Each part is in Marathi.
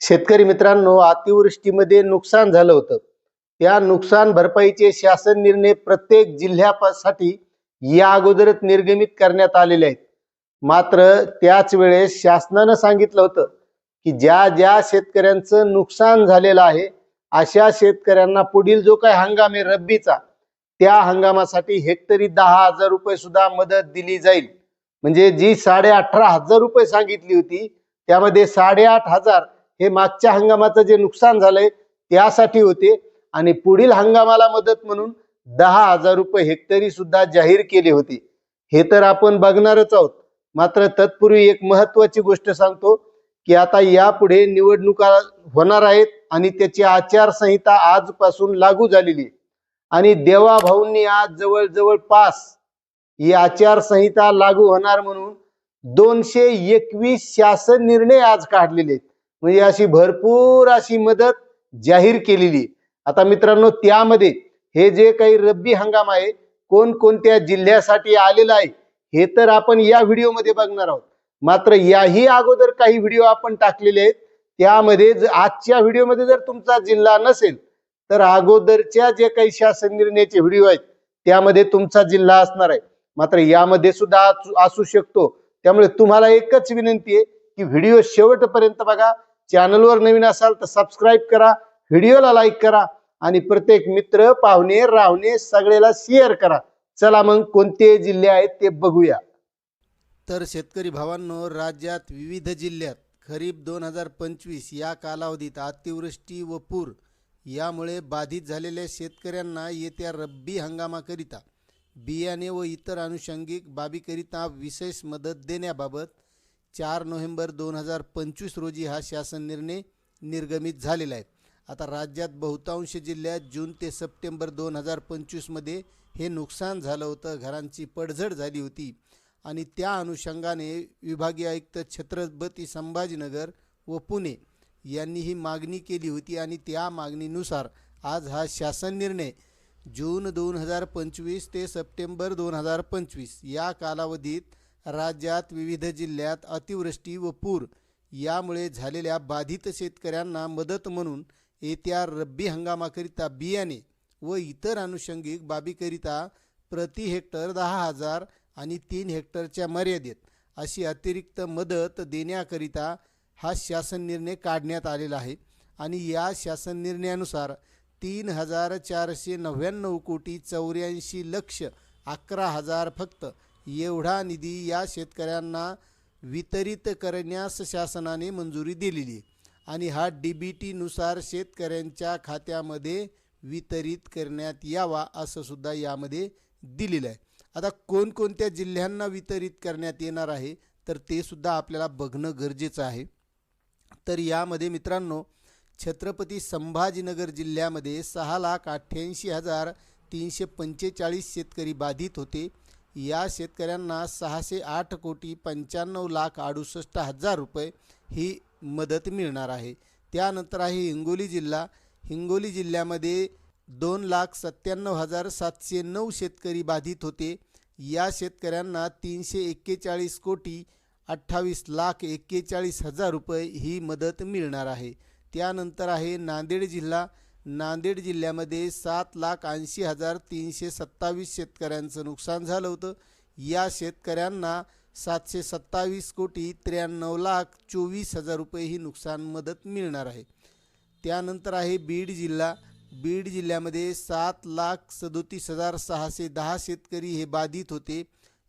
शेतकरी मित्रांनो अतिवृष्टीमध्ये नुकसान झालं होतं. त्या नुकसान भरपाईचे शासन निर्णय प्रत्येक जिल्ह्यासाठी या अगोदरच निर्गमित करण्यात आलेले आहेत. मात्र त्याच वेळेस शासनानं सांगितलं होतं की ज्या ज्या शेतकऱ्यांचं नुकसान झालेलं आहे अशा शेतकऱ्यांना पुढील जो काही हंगाम आहे रब्बीचा त्या हंगामासाठी हेक्टरी दहा हजार रुपये सुद्धा मदत दिली जाईल. म्हणजे जी साडे अठरा हजार रुपये सांगितली होती त्यामध्ये साडेआठ हजार हे मागच्या हंगामाचं जे नुकसान झालंय त्यासाठी होते. आणि पुढील हंगामाला मदत म्हणून दहा हजार रुपये हेक्टरी सुद्धा जाहीर केले होते. हे तर आपण बघणारच आहोत. मात्र तत्पूर्वी एक महत्वाची गोष्ट सांगतो की आता यापुढे निवडणुका होणार आहेत आणि त्याची आचारसंहिता आजपासून लागू झालेली आहे. आणि देवा भाऊंनी आज जवळजवळ पास ही आचारसंहिता लागू होणार म्हणून दोनशे एकवीस शासन निर्णय आज काढलेले आहेत. म्हणजे अशी भरपूर अशी मदत जाहीर केलेली. आहे. आता मित्रांनो त्यामध्ये हे जे काही रब्बी हंगाम आहे कोणकोणत्या जिल्ह्यासाठी आलेलं आहे हे तर आपण या व्हिडिओमध्ये बघणार आहोत. मात्र याही अगोदर काही व्हिडिओ आपण टाकलेले आहेत. त्यामध्ये आजच्या व्हिडिओमध्ये जर तुमचा जिल्हा नसेल तर अगोदरच्या जे काही शासन निर्णयाचे व्हिडिओ आहेत त्यामध्ये तुमचा जिल्हा असणार आहे. मात्र यामध्ये सुद्धा असू शकतो. त्यामुळे तुम्हाला एकच विनंती आहे की व्हिडिओ शेवटपर्यंत बघा. चॅनलवर नवीन असाल तर सबस्क्राईब करा व्हिडिओला लाईक करा आणि प्रत्येक मित्र पाहुणे रावणे सगळ्याला शेअर करा. चला मग कोणते जिल्हे आहेत ते बघूया. तर शेतकरी भावांनो राज्यात विविध जिल्ह्यात खरीप दोन हजार पंचवीस या कालावधीत अतिवृष्टी व पूर यामुळे बाधित झालेल्या शेतकऱ्यांना येत्या रब्बी हंगामाकरिता बियाणे व इतर अनुषंगिक बाबीकरिता विशेष मदत देण्याबाबत चार नोव्हेंबर दोन हजार पंचवीस रोजी हा शासन निर्णय निर्गमित झालेला आहे. आता राज्यात बहुतांश जिल्ह्यात जून ते सप्टेंबर दोन हजार पंचवीसमध्ये हे नुकसान झालं होतं घरांची पडझड झाली होती. आणि त्या अनुषंगाने विभागीय आयुक्त छत्रपती संभाजीनगर व पुणे यांनी ही मागणी केली होती आणि त्या मागणीनुसार आज हा शासन निर्णय जून दोन हजार पंचवीस ते सप्टेंबर दोन हजार पंचवीस या कालावधीत राज्यात विविध जिल्ह्यात अतिवृष्टी व पूर. यामुळे झालेल्या बाधित शेतकऱ्यांना मदत म्हणून येत्या रब्बी हंगामाकरिता बियाणे व इतर अनुषंगिक बाबीकरिता प्रति हेक्टर दहा हजार आणि तीन हेक्टरच्या मर्यादेत अशी अतिरिक्त मदत देण्याकरिता हा शासन निर्णय काढण्यात आलेला आहे आणि या शासन निर्णयानुसार तीन हजार चारशे नव्याण्णव कोटी चौऱ्याऐंशी लक्ष अकरा हजार फक्त एवढा निधी या शेतकऱ्यांना वितरित करण्यास शासनाने मंजुरी दिलेली आहे. आणि हा डी बी टीनुसार शेतकऱ्यांच्या खात्यामध्ये वितरित करण्यात यावा असं सुद्धा यामध्ये दिलेलं आहे. आता कोणकोणत्या जिल्ह्यांना वितरित करण्यात येणार आहे तर ते सुद्धा आपल्याला बघणं गरजेचं आहे. तर यामध्ये मित्रांनो छत्रपती संभाजीनगर जिल्ह्यामध्ये सहा लाख अठ्ठ्याऐंशी हजार तीनशे पंचेचाळीस शेतकरी बाधित होते. या शेतकऱ्यांना सहाशे आठ कोटी पंच्याण्णव लाख अडुसष्ट हजार रुपये ही मदत मिळणार आहे. त्यानंतर आहे हिंगोली जिल्हा. हिंगोली जिल्ह्यामध्ये दोन लाख सत्त्याण्णव हजार सातशे नऊ शेतकरी बाधित होते. या शेतकऱ्यांना तीनशे एक्केचाळीस कोटी अठ्ठावीस लाख एक्केचाळीस हजार रुपये ही मदत मिळणार आहे. त्यानंतर आहे नांदेड जिल्हा. नांदेड जिल्ह्यामध्ये सात लाख ऐंशी हजार तीनशे सत्तावीस शेतकऱ्यांचं नुकसान झालं होतं. या शेतकऱ्यांना सातशे सत्तावीस कोटी त्र्याण्णव लाख चोवीस हजार रुपये ही नुकसान मदत मिळणार आहे. त्यानंतर आहे बीड जिल्हा. बीड जिल्ह्यामध्ये सात लाख सदोतीस हजार सहाशे दहा शेतकरी हे बाधित होते.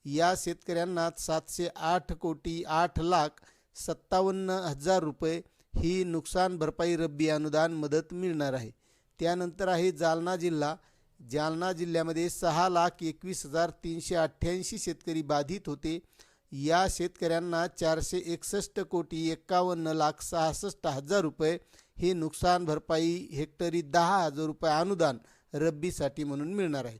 या शेतकऱ्यांना सातशे आठ कोटी आठ लाख सत्तावन्न हजार रुपये ही नुकसान भरपाई रब्बी अनुदान मदत मिळणार आहे. त्यानंतर आहे जालना जिल्हा. जालना जिल्ह्यामध्ये सहा लाख एकवीस हजार तीनशे अठ्ठ्याऐंशी शेतकरी बाधित होते. या शेतकऱ्यांना चारशे एकसष्ट कोटी एक्कावन्न लाख सहासष्ट हजार रुपये हे नुकसान भरपाई हेक्टरी दहा हजार रुपये अनुदान रब्बीसाठी म्हणून मिळणार आहे.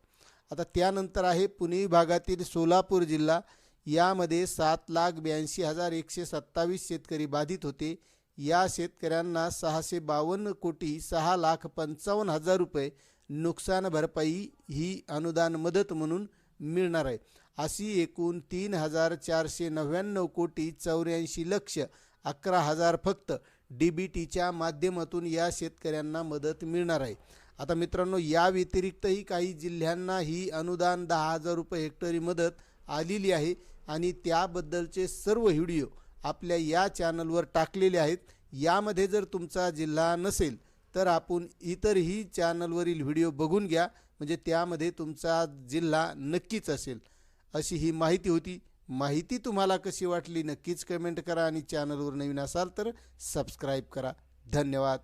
आता त्यानंतर आहे पुणे विभागातील सोलापूर जिल्हा. यामध्ये सात लाख ब्याऐंशी हजार एकशे सत्तावीस शेतकरी बाधित होते. या शेतकऱ्यांना सहाशे बावन्न कोटी सहा लाख पंचावन्न हजार रुपये नुकसान भरपाई ही अनुदान मदत म्हणून मिळणार आहे. अशी एकूण तीन हजार चारशे नव्याण्णव कोटी चौऱ्याऐंशी लक्ष अकरा हजार फक्त डी बी टीच्या माध्यमातून या शेतकऱ्यांना मदत मिळणार आहे. आता मित्रांनो या व्यतिरिक्तही काही जिल्ह्यांना ही अनुदान दहा हजार रुपये हेक्टरी मदत आलेली आहे आणि त्याबद्दलचे सर्व व्हिडिओ आपल्या या चॅनलवर टाकलेले आहेत. यामध्ये जर तुमचा जिल्हा नसेल तर आपण इतरही चॅनलवरील व्हिडिओ बघून घ्या. म्हणजे त्यामध्ये तुमचा जिल्हा नक्कीच असेल. अशी ही माहिती होती. माहिती तुम्हाला कशी वाटली नक्कीच कमेंट करा आणि चॅनलवर नवीन असाल तर सबस्क्राईब करा. धन्यवाद.